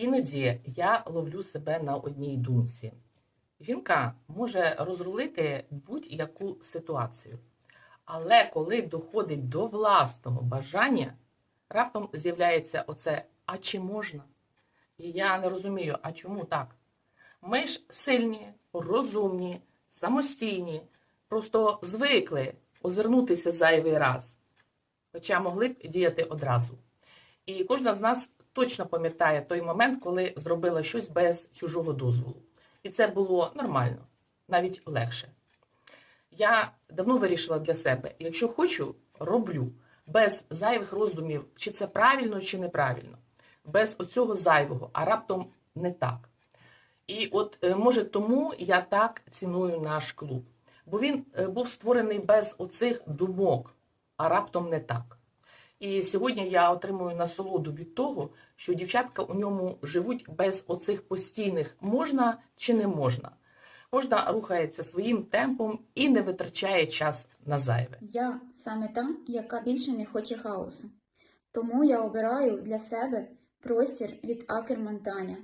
Іноді я ловлю себе на одній думці. Жінка може розрулити будь-яку ситуацію, але коли доходить до власного бажання, раптом з'являється оце а чи можна? І я не розумію, а чому так? Ми ж сильні, розумні, самостійні, просто звикли озирнутися зайвий раз, хоча могли б діяти одразу. І кожна з нас точно пам'ятає той момент, коли зробила щось без чужого дозволу. І це було нормально, навіть легше. Я давно вирішила для себе, якщо хочу, роблю без зайвих роздумів, чи це правильно, чи неправильно, без оцього зайвого, а раптом не так. І от е, може тому я так ціную наш клуб, бо він е, був створений без оцих думок, а раптом не так. І сьогодні я отримую насолоду від того, що дівчатка у ньому живуть без оцих постійних можна чи не можна. Кожна рухається своїм темпом і не витрачає час на зайве. Я саме та, яка більше не хоче хаосу. Тому я обираю для себе простір від Акерман Таня.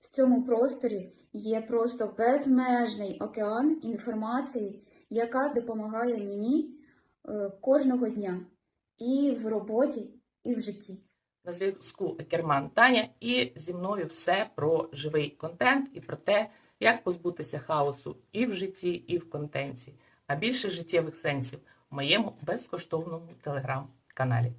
В цьому просторі є просто безмежний океан інформації, яка допомагає мені е, кожного дня і в роботі, і в житті. На зв'язку Екерман Таня, і зі мною все про живий контент і про те, як позбутися хаосу і в житті, і в контенті, а більше життєвих сенсів у моєму безкоштовному телеграм-каналі.